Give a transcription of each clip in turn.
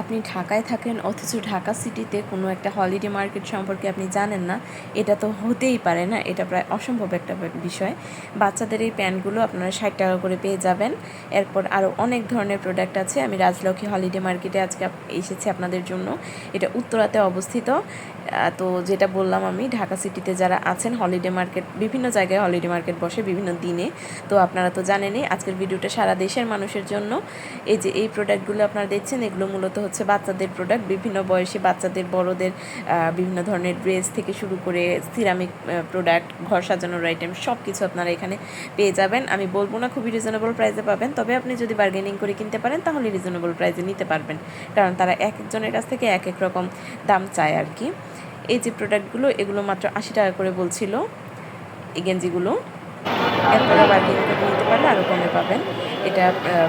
আপনি ঢাকায় থাকেন, অথচ ঢাকা সিটিতে কোনো একটা হলিডে মার্কেট সম্পর্কে আপনি জানেন না, এটা তো হতেই পারে না, এটা প্রায় অসম্ভব একটা বিষয়। বাচ্চাদের এই প্যান্টগুলো আপনারা ষাট টাকা করে পেয়ে যাবেন। এরপর আরও অনেক ধরনের প্রোডাক্ট আছে, আমি রাজলক্ষ্মী হলিডে মার্কেটে আজকে এসেছি আপনাদের জন্য। এটা উত্তরাতে অবস্থিত। তো যেটা বললাম আমি, ঢাকা সিটিতে যারা আছেন হলিডে মার্কেট বিভিন্ন জায়গায় হলিডে মার্কেট বসে বিভিন্ন দিনে। তো আপনারা তো জানেনই, আজকের ভিডিওটা সারা দেশের মানুষের জন্য। এই যে, এই প্রোডাক্টগুলো আপনারা দেখছেন, এগুলো মূলত হচ্ছে বাচ্চাদের প্রোডাক্ট বিভিন্ন বয়সে বাচ্চাদের, বড়দের বিভিন্ন ধরনের ড্রেস থেকে শুরু করে সিরামিক প্রোডাক্ট ঘর সাজানোর আইটেম সব কিছু আপনারা এখানে পেয়ে যাবেন। আমি বলব না খুবই রিজনেবল প্রাইসে পাবেন, তবে আপনি যদি বার্গেনিং করে কিনতে পারেন তাহলে রিজনেবল প্রাইসে নিতে পারবেন, কারণ তারা এক একজনের কাছ থেকে এক এক রকম দাম চায় আর কি। এই যে প্রোডাক্টগুলো এগুলো মাত্র আশি টাকা করে বলছিল, এই গেঞ্জিগুলো। এরপরে বার্গেনিং করে নিতে পারলে আরও কমে পাবেন। এটা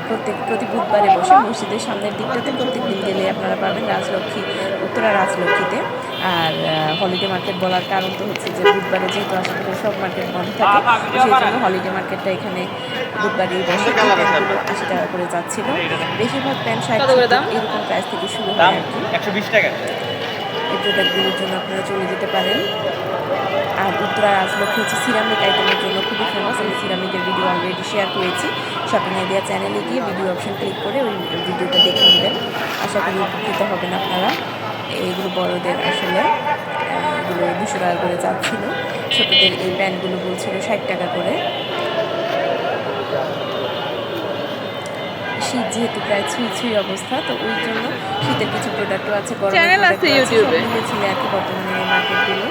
প্রত্যেক প্রতি বুধবারে বসে মসজিদের সামনের দিকটাতে প্রত্যেক দিন গেলে আপনারা পাবেন রাজলক্ষ্মী উত্তরা রাজলক্ষ্মীতে। আর হলিডে মার্কেট বলার কারণ তো হচ্ছে যে বুধবারে যেহেতু আশেপাশে সব মার্কেট বন্ধ থাকে সেই জন্য হলিডে মার্কেটটা এখানে বুধবারই বসে আশি টাকা করে যাচ্ছিল। বেশিরভাগ প্যান্ট ষাট কত করে দাম? এরকম প্রাইস থেকে শুরু হয় দাম আর কি। একশো বিশ টাকা। এই প্রোডাক্টগুলোর জন্য আপনারা চলে যেতে পারেন। উত্তরা রাজলক্ষ্মী হচ্ছে সিরামিক আইটেমের জন্য খুবই ফেমাস আমি সিরামিকের ভিডিও অলরেডি শেয়ার করেছি। শপিং আইডিয়া চ্যানেলে গিয়ে ভিডিও অপশন ক্লিক করে ওই ভিডিওটা দেখে নেবেন। আশা করি উপকৃত হবেন আপনারা। এইগুলো বড়দের আসলে এগুলো দুশো টাকা করে যাচ্ছিল ছোটদের এই প্যান্টগুলো বলছিল ষাট টাকা করে। শীত যেহেতু প্রায় ছুঁই ছুঁই অবস্থা তো ওই জন্য শীতের কিছু প্রোডাক্টও আছে গরমের আছে সব। ছিল আর কি বর্তমানে মার্কেটগুলো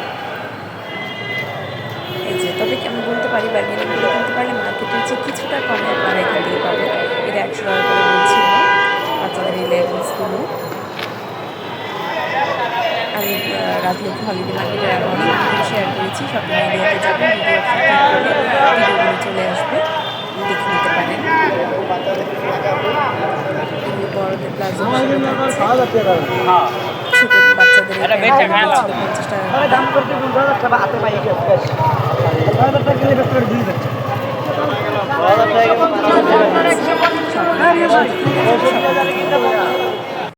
যে তবে কি আমি বলতে পারি বার্গেনিংগুলো কিনতে পারলে মার্কেটের যে কিছুটা কমে আপনারা এখান থেকে পাবেন। এটা একশো টাকা করে বলছিল বাচ্চাদের এই লেগিংসগুলো আমি রাজলক্ষ্মী হলিডে মার্কেটের আরও অনেক ভিডিও শেয়ার করেছি। শপিং আইডিয়াতে যাবেন ভিডিও ভিডিওগুলো চলে আসবে। দেখে নিতে পারেন। বড়দের প্লাজো ছোট বাচ্চাদের পঞ্চাশ টাকা ছয় হাজার টাকা।